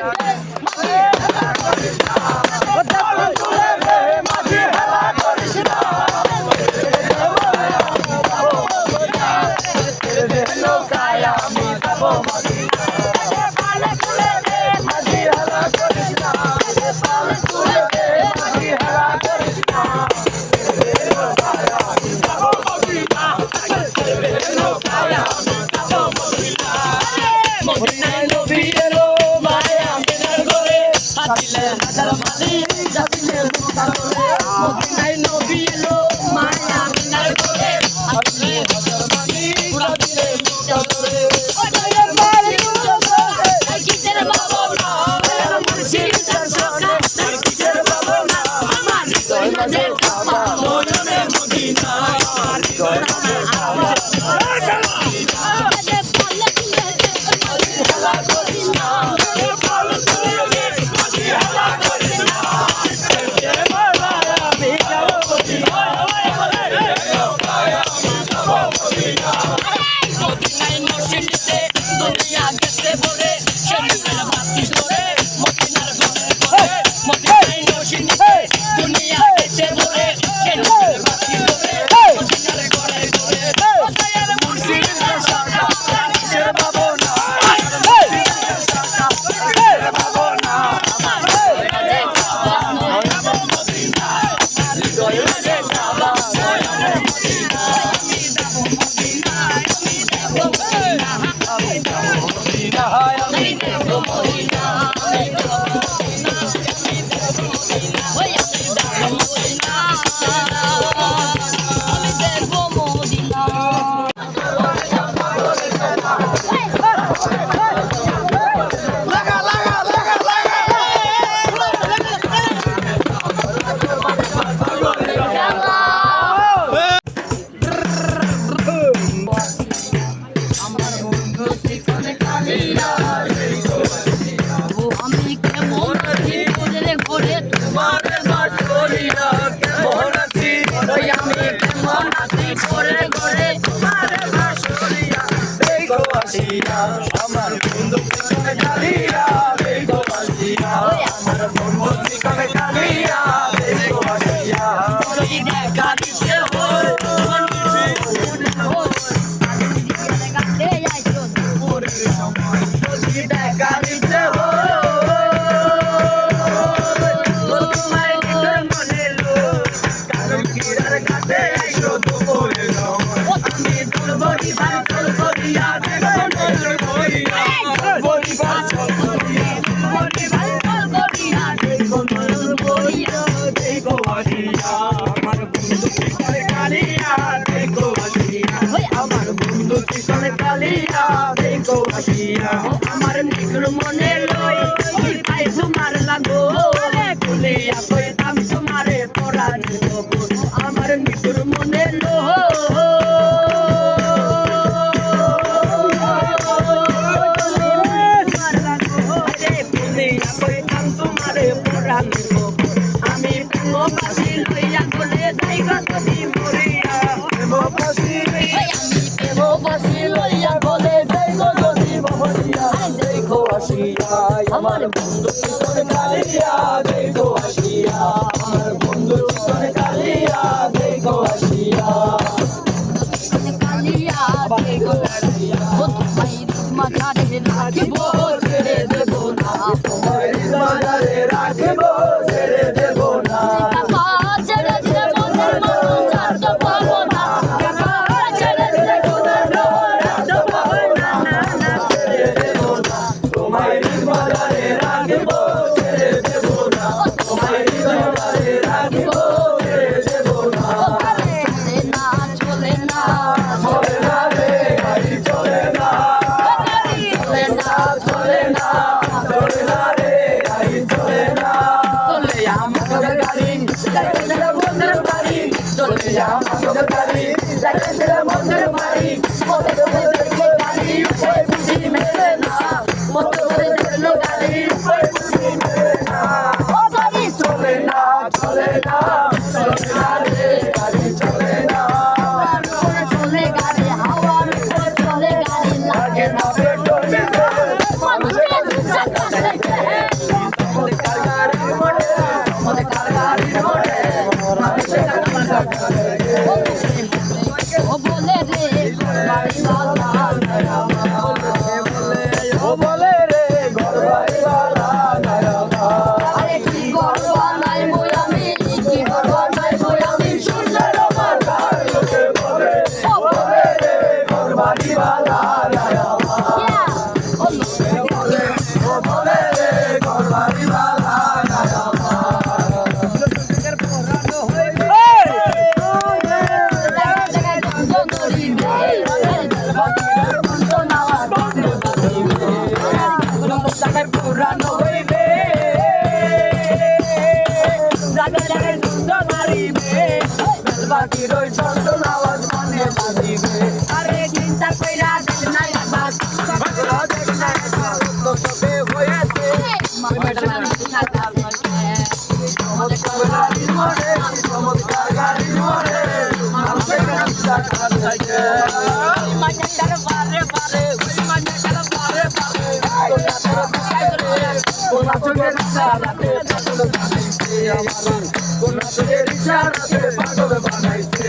Amen. Oye. I'm out of Monelo. আমার বন্ধু চোখের কালিয়া দেখো আসিয়া আমার বন্ধু চোখের কালিয়া দেখো আসিয়া কালিয়া দেখো আসিয়া মাঝারে রাখিব ছেড়ে দেব না তোমার মাঝারে রাখিব পাখির ওই দর্শন আওয়াজ মনে বাজিবে আরে চিন্তা কইরা দেখ না একবার। কইরা দেখ না একবার তো সবে হয়েছে ম্যাডাম চমৎকার গাড়ি মরে মানুষের চমৎকার পারে পারে পারে পারে কোন চোখের সারাতে কোন চোখের সারাতে পাগল বানাইছে।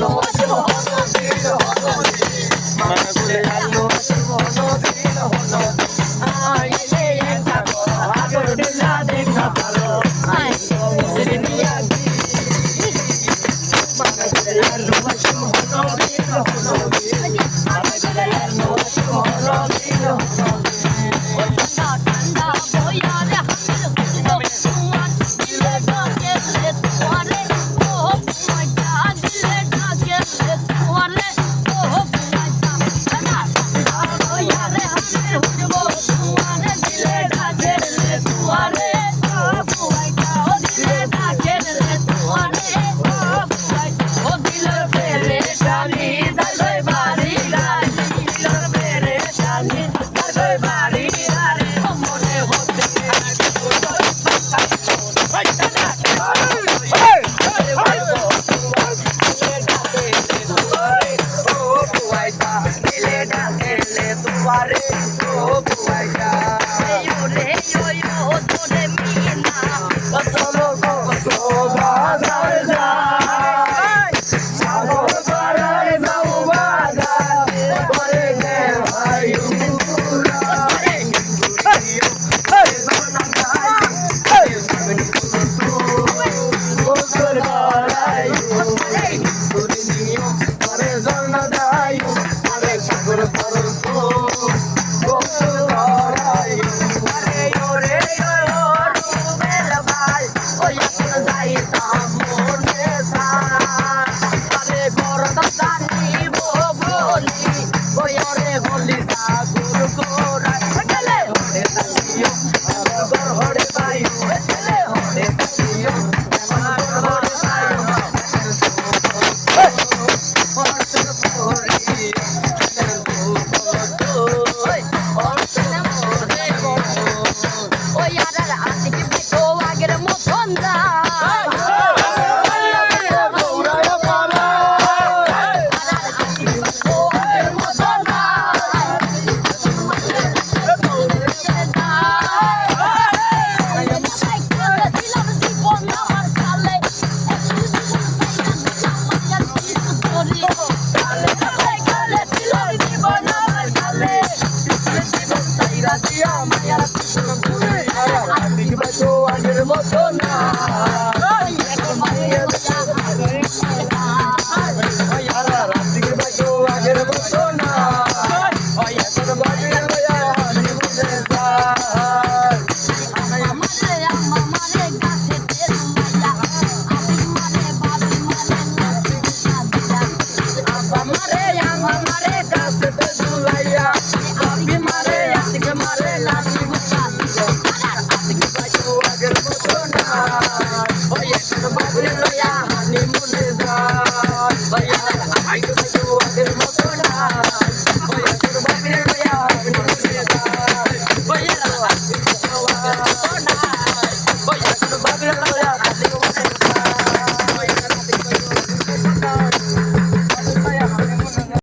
の足し পারে।